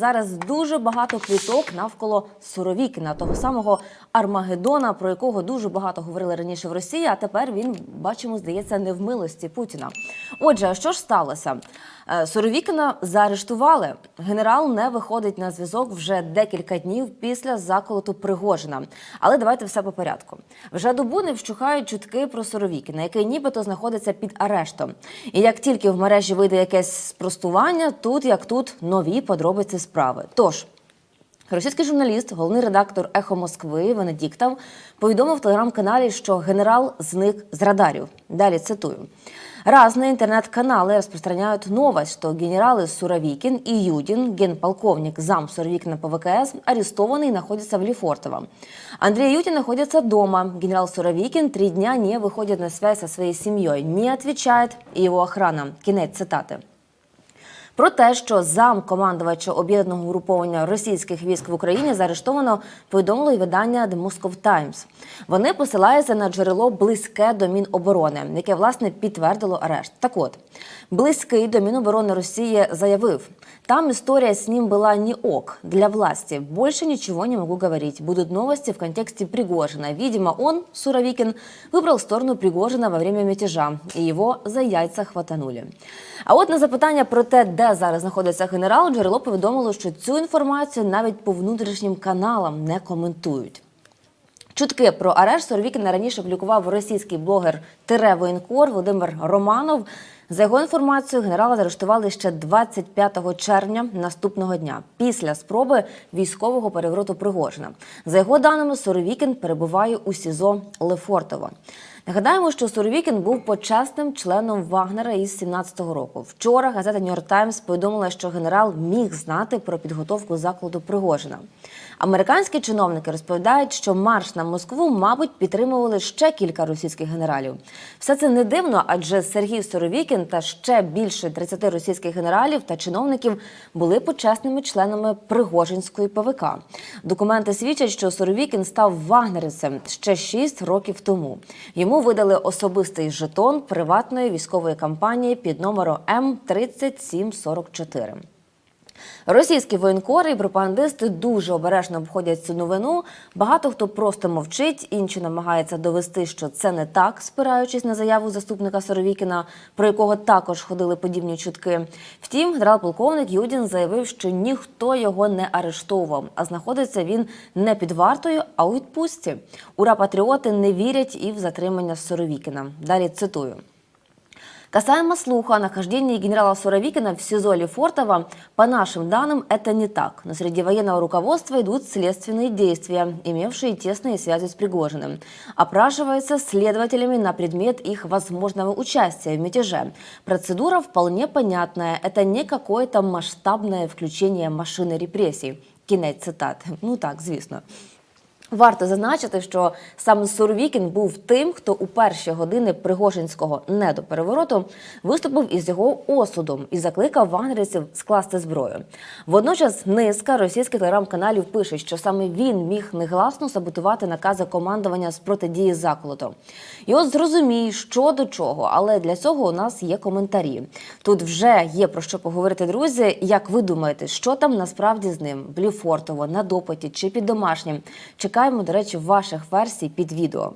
Зараз дуже багато пліток навколо Суровікіна, того самого Армагеддона, про якого дуже багато говорили раніше в Росії. А тепер він бачимо, здається, не в милості Путіна. Отже, що ж сталося? Е, Суровікіна заарештували. Генерал не виходить на зв'язок вже декілька днів після заколоту Пригожина. Але давайте все по порядку. Вже добу не вщухають чутки про Суровікіна, який нібито знаходиться під арештом. І як тільки в мережі вийде якесь спростування, тут як тут нові подробиці справи. Тож. Російський журналіст, головний редактор Ехо Москви Венедіктов повідомив в телеграм-каналі, що генерал зник з радарів. Далі цитую. Разные интернет-каналы распространяют новость, что генералы Суровикин и Юдин, генполковник зам Суровикина по ВКС, арестованы и находятся в Лефортово. Андрей Юдин находится дома. Генерал Суровикин три дня не выходит на связь со своей семьей, не отвечает и его охрана. Кінець цитати. Про те, що зам командувача об'єднаного угруповання російських військ в Україні заарештовано, повідомило й видання The Moscow Times. Вони посилаються на джерело близьке до Міноборони, яке власне підтвердило арешт. Так от близький до Міноборони Росії заявив: там історія з ним була не ок для власти. Больше ничего не могу говорить. Будут новости в контексте Пригожина. Видимо, он, Суровикин, выбрал сторону Пригожина во время мятежа, и его за яйця хватанули. А от на запитання про те, де зараз знаходиться генерал, джерело повідомило, що цю інформацію навіть по внутрішнім каналам не коментують. Чутки про арешт Суровікіна раніше публікував російський блогер Тире воєнкор Володимир Романов. За його інформацією, генерала заарештували ще 25 червня наступного дня, після спроби військового перевороту Пригожина. За його даними, Суровікін перебуває у СІЗО Лефортово. Нагадаємо, що Суровікін був почесним членом Вагнера із 17-го року. Вчора газета Нью-Йорк Таймс повідомила, що генерал міг знати про підготовку закладу Пригожина. Американські чиновники розповідають, що марш на Москву, мабуть, підтримували ще кілька російських генералів. Все це не дивно, адже Сергій Суровікін та ще більше 30 російських генералів та чиновників були почесними членами Пригожинської ПВК. Документи свідчать, що Суровікін став вагнерівцем ще 6 років тому. Йому видали особистий жетон приватної військової кампанії під номером М3744. Російські воєнкори і пропагандисти дуже обережно обходять цю новину. Багато хто просто мовчить, інші намагаються довести, що це не так, спираючись на заяву заступника Соровікіна, про якого також ходили подібні чутки. Втім, генерал-полковник Юдін заявив, що ніхто його не арештовував, а знаходиться він не під вартою, а у відпустці. Ура патріоти не вірять і в затримання Соровікіна. Далі цитую. Касаемо слуха о нахождении генерала Суровикина в СИЗО Лефортово, по нашим данным, это не так. Но среди военного руководства идут следственные действия, имевшие тесные связи с Пригожиным. Опрашивается следователями на предмет их возможного участия в мятеже. Процедура вполне понятная. Это не какое-то масштабное включение машины репрессий. Кінець цитати. Ну так, звісно. Варто зазначити, що саме Суровікін був тим, хто у перші години Пригожинського недоперевороту виступив із його осудом і закликав вагнерівців скласти зброю. Водночас низка російських телеграм-каналів пише, що саме він міг негласно саботувати накази командування з протидії заколоту. От зрозумій, що до чого, але для цього у нас є коментарі. Тут вже є про що поговорити, друзі. Як ви думаєте, що там насправді з ним? Бліфортово, на допиті чи під домашнім? Чекаємо, до речі, ваших версій під відео.